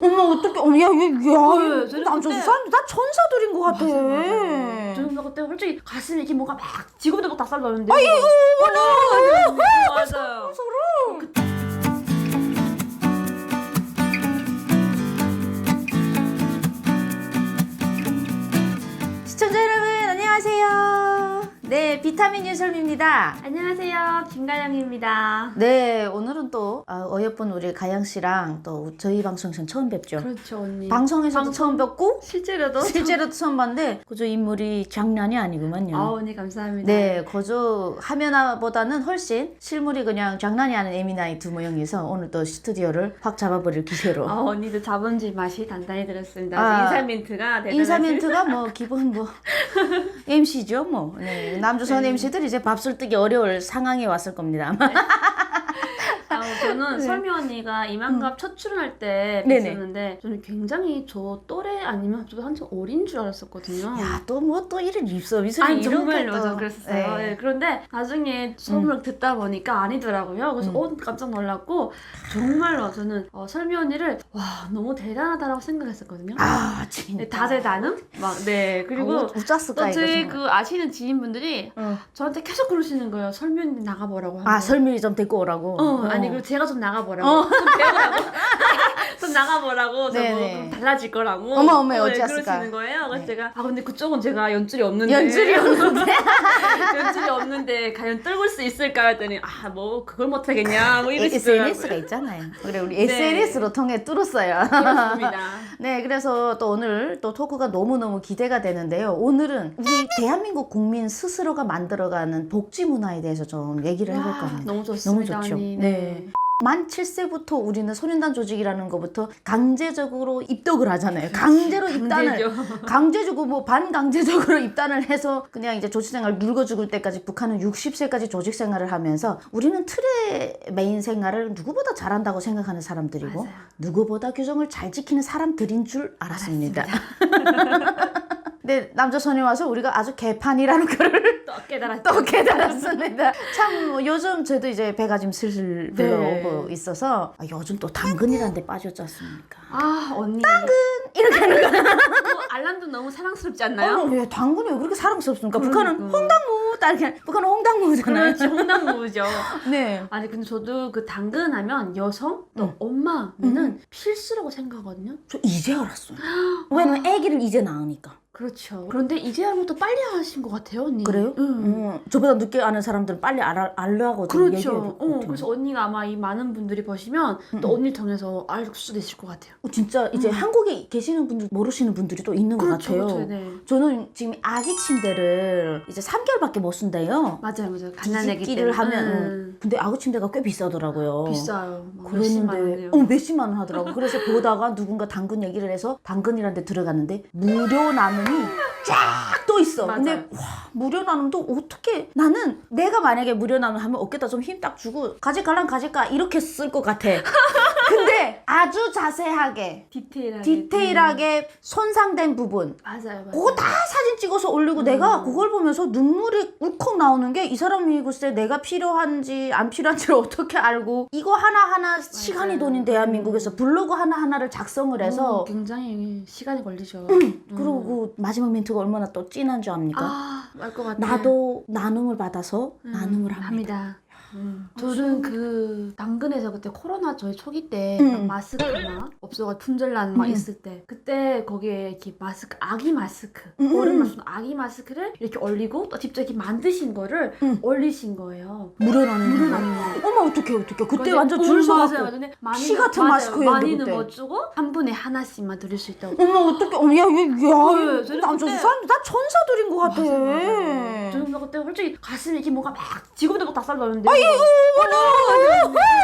어머 저는 남자 그때- 사람들 다 천사들인 것 같아. 저는 그때 솔직히 가슴이 이렇게 뭔가 막 지금도 막 닭살 나는데. 아이고 맞아요. 서로 시청자 여러분 안녕하세요 네 비타민 유설입니다 안녕하세요, 김가영입니다. 네 오늘은 또 아, 어여쁜 우리 가영 씨랑 또 저희 방송에서 처음 뵙죠 그렇죠, 언니. 방송에서도 방송- 처음 뵙고 실제로도 실제로도 처음 봤는데 그저 인물이 장난이 아니구만요 아, 언니 감사합니다. 네, 거저 화면보다는 훨씬 실물이 그냥 장난이 아닌 에미나이 두 모형이서 오늘 또 스튜디오를 확 잡아버릴 기세로. 아, 언니도 자본주의 맛이 단단히 들었습니다. 아, 인사 멘트가 대단하시 인사 멘트가 뭐 기본 뭐 MC죠 뭐. 네, 네. MC들이 이제 밥술 뜨기 어려울 상황에 왔을 겁니다. 아마. 아, 저는 네. 설미 언니가 이만갑 첫 출연할 때. 뵀었는데 저는 굉장히 저 또래 아니면 저도 한참 어린 줄 알았었거든요. 야, 또 뭐 또 이런 입서 미술이 아니 이런 정말로 저 그랬었어요. 네. 예, 그런데 나중에 수업을 듣다 보니까 아니더라고요. 그래서 음. 어 깜짝 놀랐고 정말로 저는 어, 설미 언니를 와 너무 대단하다라고 생각했었거든요. 아, 진짜. 네, 다재다능 막네 그리고 아, 웃었을까 또 이거. 저희 정말. 그 아시는 지인분들이 어. 저한테 계속 그러시는 거예요. 설미 언니 나가보라고. 아. 설명이 좀 데리고 오라고. 어, 아니 그리고 제가 좀 나가보라고 어. 좀 배우라고 좀 나가보라고 네네. 좀 달라질 거라고 어머, 어머, 네, 어찌했을까? 그러시는 거예요 그래서 네. 제가 아 근데 그쪽은 제가 연줄이 없는데 연줄이 없는데. 없는데 과연 뚫을 수 있을까 했더니 아 뭐 그걸 못하겠냐 뭐 이러시더라고요 SNS가 있잖아요. 그래 우리 네. SNS로 통해 뚫었어요. 그렇습니다 네, 그래서 또 오늘 또 토크가 너무너무 기대가 되는데요. 오늘은 우리 대한민국 국민 스스로가 만들어가는 복지 문화에 대해서 좀 얘기를 해볼 와, 겁니다. 너무 좋습니다 너무 좋죠. 언니. 네. 만 7세부터 우리는 소년단 조직이라는 것부터 강제적으로 입덕을 하잖아요. 강제로 입단을. 강제적으로 뭐 반강제적으로 입단을 해서 그냥 이제 조직 생활 늙어 죽을 때까지 북한은 60세까지 조직 생활을 하면서 우리는 틀의 메인 생활을 누구보다 잘한다고 생각하는 사람들이고 맞아요. 누구보다 규정을 잘 지키는 사람들인 줄 알았습니다. 근데 남자 소녀 와서 우리가 아주 개판이라는 거를 또 깨달았죠 또 깨달았습니다. 참 뭐 요즘 저도 이제 배가 좀 슬슬 네. 불러오고 있어서 아, 요즘 또 당근이라는 데 빠졌지 않습니까? 아 언니 당근 이렇게 하는 거. 그 알람도 너무 사랑스럽지 않나요? 어, 왜 당근이 왜 그렇게 사랑스럽습니까? 북한은 그러니까. 홍당무 딱 이렇게 북한은 홍당무잖아요. 그렇지 홍당무죠 네. 아니 근데 저도 그 당근 하면 여성 또 응. 엄마는 필수라고 생각하거든요. 저 이제 알았어요. 왜냐면 아기를 이제 낳으니까. 그렇죠. 그런데 이제 또 빨리 하신 것 같아요, 언니. 그래요? 응. 음, 저보다 늦게 아는 사람들은 빨리 알아, 알려하거든요. 그렇죠. 어, 그래서 언니가 아마 이 많은 분들이 보시면 또 음. 언니를 통해서 알 수도 있을 것 같아요. 어, 진짜 이제 음. 한국에 계시는 분들 모르시는 분들이 또 있는 것 그렇죠, 같아요. 그렇죠. 네. 저는 지금 아기 침대를 이제 3개월밖에 못 쓴대요. 맞아요, 맞아요. 갓난애기 뒤집기를 때문에. 하면 응. 음. 근데 아기 침대가 꽤 비싸더라고요. 비싸요. 막 몇십만 그랬는데 원이에요. 어 몇십만 원 하더라고. 그래서 보다가 누군가 당근 얘기를 해서 당근이라는 데 들어갔는데 무료 나눔이 쫙 또 있어. 맞아요. 근데 와 무료 나눔도 어떻게 나는 내가 만약에 무료 나눔 하면 어깨다 좀 힘 딱 주고 가져갈란 가져가 이렇게 쓸 것 같아. 근데 아주 자세하게 디테일하게. 디테일하게 손상된 부분 음. 맞아요, 맞아요. 그거 다 사진 찍어서 올리고 내가 그걸 보면서 눈물이 울컥 나오는 게 이 사람이 글쎄 내가 필요한지 안 필요한지를 어떻게 알고 이거 하나하나 시간이 돈인 대한민국에서 블로그 하나하나를 작성을 해서 어, 굉장히 시간이 걸리죠. 그리고 그 마지막 멘트가 얼마나 또진 한줄 압니까? 아, 알 것 같아. 나도 나눔을 받아서 음, 나눔을 합니다. 합니다. 음. 저는 그 당근에서 그때 코로나 저희 초기 때 음. 막 마스크나 없어가 품절난 막 음. 있을 때 그때 거기에 이렇게 마스크 아기 마스크 음, 어른 음. 마스크 아기 마스크를 이렇게 올리고 또 직접 이렇게 만드신 거를 음. 올리신 거예요. 무료 나눔. 무료 나눔. 어머 어떡해 어떡해. 그때 근데- 완전 어, 줄 서갖고. 피 같은. 마스크였는데, 많이는. 못 주고 한 분에 하나씩만 드릴 수 있다고. 어머 어떡해. 어머 야야 야. 네, 저는 남자 그때- 사람들 다 천사들인 것 같아. 맞아요, 맞아요. 저는 그때 솔직히 가슴이 이렇게 뭔가 막 지금도 막 닭살 나는데. 아이고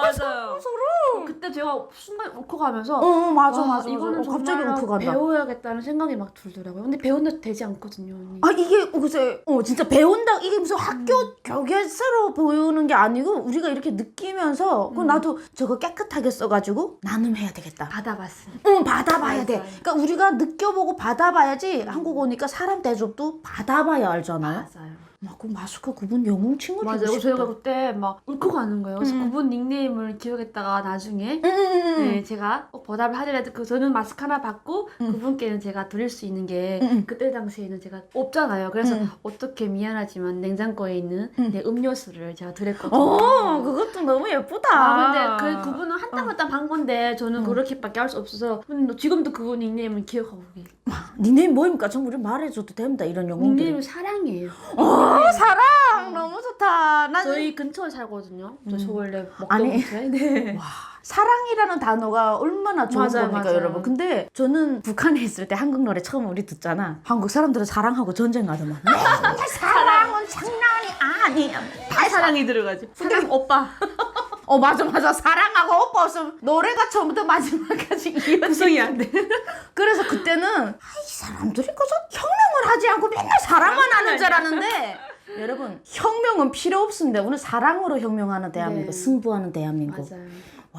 맞아요. 서로. 그때 제가 순간 울컥하면서 어 맞아 와, 맞아. 이거는 맞아. 어, 갑자기 울컥한다. 배워야겠다는 생각이 막 들더라고요. 근데 배운도 되지 않거든요. 언니. 아 이게 글쎄 어 진짜 배운다 이게 무슨 학교 교과서로 보이는 게 아니고 우리가 이렇게 느끼면서 음. 나도 저거 깨끗하게 써가지고 나눔해야 되겠다. 받아봤으니까. 응 받아봐야 돼. 맞아요. 그러니까 우리가 느껴보고 받아봐야지 한국 오니까 사람 대접도 받아봐야 알잖아요. 맞아요. 막 그 마스크 그분 영웅 친구 맞아요. 되고 저희가 싶다. 그때 막 울컥하는 거예요. 그래서 음. 그분 닉네임을 기억했다가 나중에 응, 응, 응. 네, 제가 꼭 보답을 하더라도 그 저는 마스크 하나 받고 음. 그분께는 제가 드릴 수 있는 게 음, 음. 그때 당시에는 제가 없잖아요. 그래서 음. 어떻게 미안하지만 냉장고에 있는 음. 내 음료수를 제가 드렸거든요. 어, 그것도 너무 예쁘다. 아, 근데 그 그분은 한땀 어. 한땀 한 건데 저는 음. 그렇게밖에 할 수 없어서 근데 지금도 그분 닉네임을 기억하고 계세요. 니네 뭐입니까? 전 우리 말해줘도 됩니다. 이런 영웅들. 닉네임이 사랑이에요. 어, 사랑 너무 좋다. 난 저희 근처에 살거든요. 저 음. 서울에 아니. 먹던 곳에. 네. 와, 사랑이라는 단어가 얼마나 좋은 맞아요, 겁니까, 맞아요. 여러분. 근데 저는 북한에 있을 때 한국 노래 처음 우리 듣잖아. 한국 사람들은 사랑하고 전쟁하더만. 사랑은 장난이 아니야. 다 사랑이 들어가죠. 사랑 오빠. 어, 맞아, 맞아. 사랑하고 오빠 없으면 노래가 처음부터 마지막까지 이어지. 구성이 안 돼. 그래서 그때는 아, 이 사람들이 그저 혁명을 하지 않고 맨날 사랑만 하는 줄 알았는데 여러분 혁명은 필요 없습니다. 오늘 사랑으로 혁명하는 대한민국, 네. 승부하는 대한민국. 맞아요.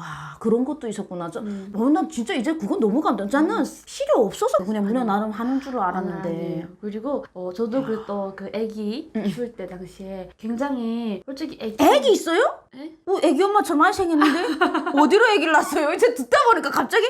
와 그런 것도 있었구나. 저, 음. 어, 나 진짜 이제 그건 너무 감동. 나는 필요 없어서 그냥 문화 나름 하는 줄 알았는데. 아니에요. 그리고 어, 저도 그또 그 아기 음. 키울 때 당시에 굉장히 솔직히 아기 애기 있어요? 에? 어, 애기 엄마 저 많이 생겼는데 어디로 애기를 낳았어요? 이제 듣다 보니까 갑자기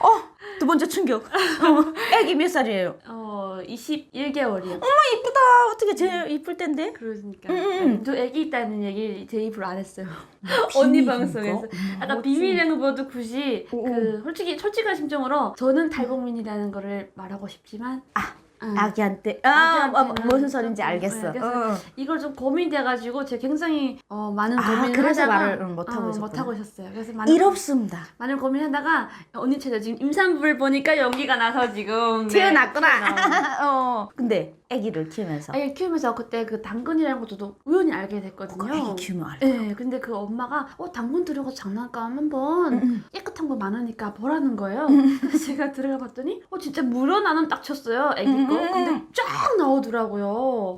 어 두 번째 충격. 어, 애기 몇 살이에요? 어 21개월이요. 엄마 이쁘다. 어떻게 제일 이쁠 텐데? 그러니까 음, 음. 저 아기 있다는 얘기 제 입으로 안 했어요. 언니 비밀인가? 방송에서. 음, 약간 어찌. 비밀이라는 것보다도 굳이 오, 그 솔직히 솔직한 심정으로 저는 탈북민이라는 거를 말하고 싶지만 아, 응. 아기한테 아, 아 아기한테는 무슨 소린지 알겠어. 네, 그래서 어. 이걸 좀 고민돼가지고 제가 굉장히 어, 많은 아, 고민을 그래서 하다가 말을, 응, 못하고 어, 있었구나. 못하고 있었어요. 그래서 많은 이롭습니다. 많은 고민하다가 언니 최저 지금 임산부를 보니까 연기가 나서 지금 네. 태어나온. 어. 근데 아기를 키우면서 아기 키우면서 그때 그 당근이라는 것도 또 우연히 알게 됐거든요. 그거 아기 키우면 알아. 네, 근데 그 엄마가 어 당근 들어가서 장난감 한번 음. 깨끗한 거 많으니까 보라는 거예요. 그래서 제가 들어가 봤더니 어 진짜 무료 나눔 딱 쳤어요 애기 거. 음. 근데 쫙 나오더라고요.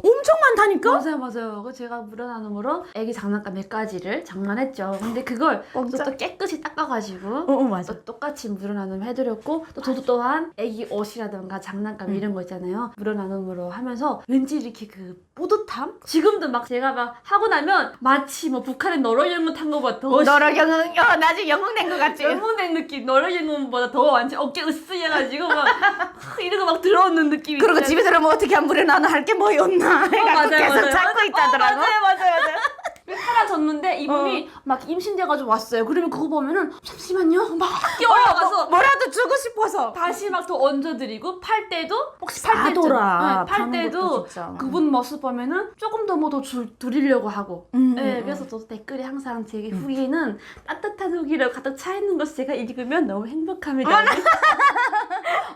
엄청 많다니까? 맞아요, 맞아요. 그 제가 무료 나눔으로 애기 장난감 몇 가지를 장만했죠. 근데 그걸 또? 또 깨끗이 닦아가지고 어, 어 맞아. 또 똑같이 무료 나눔 해드렸고 또 저도 또한 애기 옷이라든가 장난감 음. 이런 거 있잖아요 무료 나눔으로 하면서 왠지 이렇게 그 뿌듯함? 지금도 막 제가 막 하고 나면 마치 뭐 북한의 너러영웅 탄 거보다 더 너랑 영웅, 어, 나 지금 영웅 된 것 같지? 영웅된 느낌 너러영웅보다 더 완전 어깨 으스해가지고 막 이러고 막 들어오는 느낌이 그리고 있어요. 집에 들어오면 어떻게 안 부려 나는 할게 뭐였나 해갖고 맞아요, 계속 맞아요. 찾고 있다더라고. 맞아요, 맞아요, 맞아요. 사라졌는데 이분이 막 임신돼가지고 왔어요. 그러면 그거 보면은 잠시만요, 막 뛰어와서 뭐라도 주고 싶어서. 다시 막더 얹어드리고 팔 때도 혹시 팔 사돌아. 네, 팔 파는 때도 진짜. 그분 모습 보면은 조금 더 뭐더 드리려고 하고 음, 네, 음, 그래서 저 댓글에 항상 제 후기는 따뜻한 후기로 가득 차 있는 것을 제가 읽으면 너무 행복합니다.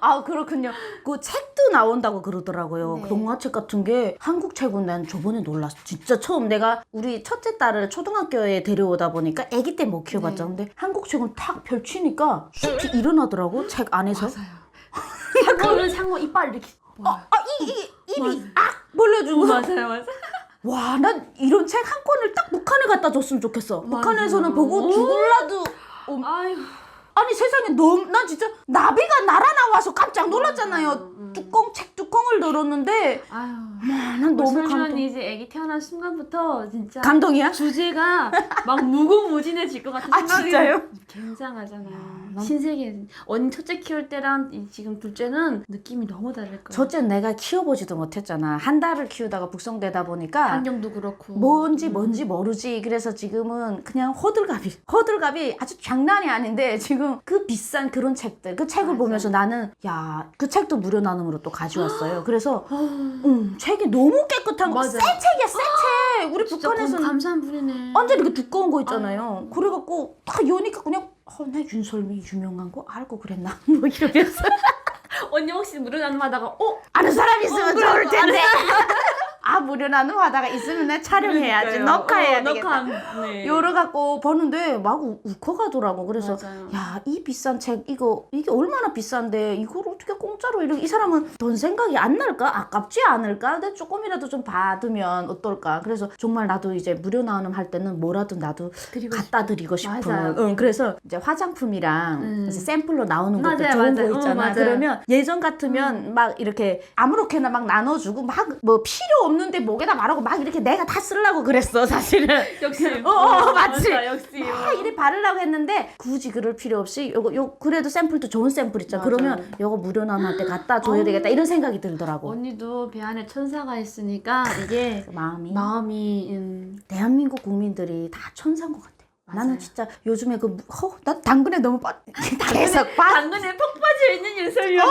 아 그렇군요. 그 책도 나온다고 그러더라고요. 네. 동화책 같은 게 한국 책은 난 저번에 놀랐어. 진짜 처음 내가 우리 첫째 딸을 초등학교에 데려오다 보니까 아기 때 못 키워봤죠. 네. 근데 한국 책은 탁 펼치니까 숲이 일어나더라고 책 안에서. 상어는 상어 이빨 이렇게 보여요. 아이 이, 입이. 악 벌려주고. 맞아요, 맞아요. 와, 난 이런 책 한 권을 딱 북한에 갖다 줬으면 좋겠어. 북한에서는 보고 죽을라도. 어, 아유. 아니 세상에 너무 난 진짜 나비가 날아 나와서 깜짝 놀랐잖아요. 음. 뚜껑 책 뚜껑을 열었는데 아유. 와, 난 너무 설면이 감동. 이제 아기 태어난 순간부터 진짜 감동이야? 주제가 막 무궁무진해질 것 같은 아, 생각이 진짜요? 굉장하잖아요. 난- 신세계 언니 첫째 키울 때랑 이 지금 둘째는 느낌이 너무 다를 거예요. 첫째는 내가 키워보지도 못했잖아. 한 달을 키우다가 북성되다 보니까 환경도 그렇고 뭔지 음. 뭔지 모르지. 그래서 지금은 그냥 호들갑이. 호들갑이 아주 장난이 아닌데 지금 그 비싼 그런 책들. 그 책을 맞아. 보면서 나는 야, 그 책도 무료 나눔으로 또 가져왔어요. 그래서 어, 음, 책이 너무 깨끗한 거. 맞아. 새 책이야, 새 책. 우리 진짜 북한에서는 감- 감사한 분이네. 완전 이렇게 두꺼운 거 있잖아요. 그래갖고 딱 여니까 그냥 어, 나 윤설미 유명한 거 알고 그랬나? 뭐 이러면서 언니 혹시 무료 나눔 하다가 어? 아는 사람 있으면 어, 좋을 그러니까 텐데. 아 무료 나눔 하다가 있으면 내 촬영해야지, 그러니까요. 녹화해야 어, 되겠다. 녹화. 네. 요러 갖고 보는데 막 우- 울컥하더라고. 그래서. 야 이 비싼 책 이거 이게 얼마나 비싼데 이걸 어떻게 공짜로 이렇게 이 사람은 돈 생각이 안 날까 아깝지 않을까 근데 조금이라도 좀 받으면 어떨까 그래서 정말 나도 이제 무료 나눔 할 때는 뭐라도 나도 드리고 갖다 드리고 싶은. 응, 그래서 이제 화장품이랑 음. 이제 샘플로 나오는 것들 맞아요, 좋은 맞아요. 거 있잖아 어, 맞아요. 음. 그러면 예전 같으면 막 이렇게 아무렇게나 막 나눠주고 막 뭐 필요 없는데 목에다 말하고 막 이렇게 내가 다 쓰려고 그랬어 사실은. 역시. 어, 어, 맞지? 역시. 막 이래 바르려고 했는데 굳이 그럴 필요 없이 요거 요 그래도 샘플도 좋은 샘플 있잖아. 맞아. 그러면 요거 무료남한테 갖다 줘야 되겠다 이런 생각이 들더라고. 언니도 배 안에 천사가 있으니까 이게 그 마음이 마음이 음, 대한민국 국민들이 다 천사인 것. 맞아요. 나는 진짜 요즘에 그 허, 나 당근에 너무 빠 계속 빠 당근에 푹 빠져 있는 윤설명.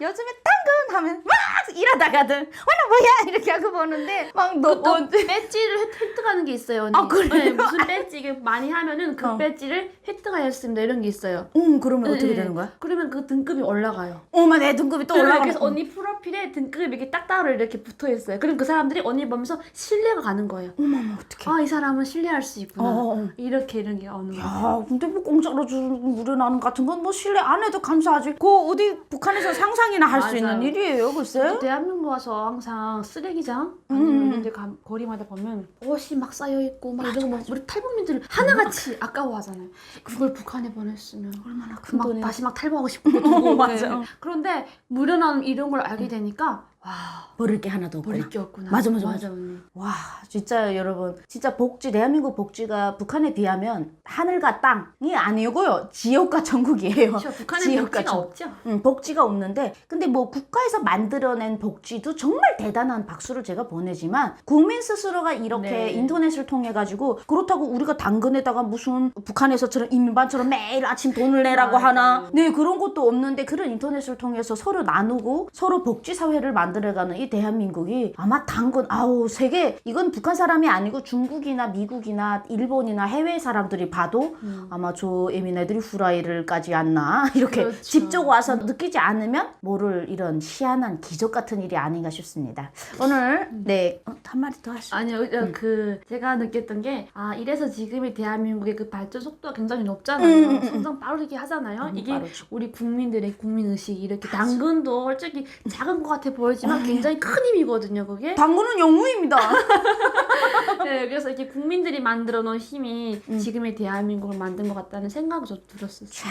요즘에 당근 하면 막 일하다가든 오늘 뭐야 이렇게 하고 보는데 막너 또 배지를 획- 획득하는 게 있어요. 언니. 아, 그래요? 네, 무슨 배지 이게 많이 하면은 그 어. 배지를 획득하였습니다 이런 게 있어요. 응 그러면 네, 어떻게 네. 되는 거야? 그러면 그 등급이 올라가요. 어머 내 등급이 또 네, 올라가. 그래서 언니 프로필에 등급이 이렇게 딱따로 이렇게 붙어 있어요. 그럼 그 사람들이 언니 보면서 신뢰가 가는 거예요. 어머 어머 어떡해. 아이 사람은 신뢰할 수 있구나. 어, 어, 어. 이렇게 이런 게 오는. 야, 근데 뭐 공짜로 주는 무료 나눔 같은 건 뭐 신뢰 안 해도 감사 하지. 그 어디 북한에서 상상이나 할수 맞아요. 있는 일이에요, 글쎄. 대한민국 와서 항상 쓰레기장 음. 아니면 이런 데 가, 거리마다 보면 옷이 막 쌓여 있고 막 이런 거 막 우리 탈북민들 하나같이 아까워하잖아요. 그걸 북한에 보냈으면 얼마나 큰막 돈이. 다시 막 탈북하고 싶고 어. 그런데 나눔 이런 걸 알게 되니까 와 버릴 게 하나도 없구나. 버릴 게 없구나. 맞아, 맞아, 맞아. 언니. 와, 진짜 여러분, 진짜 복지 대한민국 복지가 북한에 비하면 하늘과 땅이 아니고요, 지옥과 천국이에요. 그렇죠. 북한에 복지가 천국. 없죠. 음, 복지가 없는데 근데 뭐 국가에서 만들어낸 복지도 정말 대단한 박수를 제가 보내지만 국민 스스로가 이렇게 네. 인터넷을 통해 가지고 그렇다고 우리가 당근에다가 무슨 북한에서처럼 인민반처럼 매일 아침 돈을 내라고. 하나 네 그런 것도 없는데 그런 인터넷을 통해서 서로 나누고 서로 복지 사회를 만들어 가는 이 대한민국이 아마 당근 아우 세계 이건 북한 사람이 아니고 중국이나 미국이나 일본이나 해외 사람들이 봐도 음. 아마 저 예민애들이 후라이를 까지 않나 이렇게 그렇죠. 직접 와서 느끼지 않으면 모를 이런 희한한 기적 같은 일이 아닌가 싶습니다. 오늘 네 어, 한마디 더 하시죠. 아니요, 어, 그 제가 느꼈던 게 아 이래서 지금의 대한민국의 그 발전 속도가 굉장히 높잖아요. 음, 음, 음. 성장 빠르게 하잖아요. 이게 빠르죠. 우리 국민들의 국민 의식이 이렇게 당근도 솔직히 작은 것 같아 보이지 만 굉장히 큰 힘이거든요. 그게. 당근은 영웅입니다. 네, 그래서 이렇게 국민들이 만들어 놓은 힘이 음. 지금의 대한민국을 만든 것 같다는 생각이 저 들었어요. 자,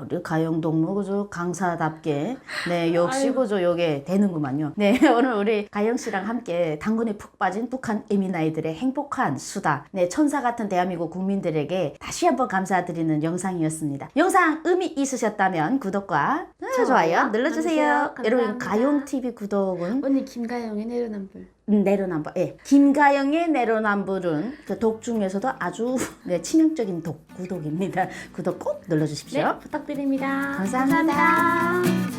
우리 가영동무 그저 강사답게 네 역시. 그저 요게 되는구만요. 네 오늘 우리 가영 씨랑 함께 당근에 푹 빠진 북한 에미나이들의 행복한 수다. 네 천사 같은 대한민국 국민들에게 다시 한번 감사드리는 영상이었습니다. 영상 의미 있으셨다면 구독과 좋아요, 좋아요 눌러주세요. 여러분. 가용 TV 구독은 언니 김가영의 내려남불. 음, 내로남불. 예. 김가영의 내로남불은 그 독 중에서도 아주 네, 치명적인 독 구독입니다. 구독 꼭 눌러주십시오. 네, 부탁드립니다. 감사합니다. 감사합니다.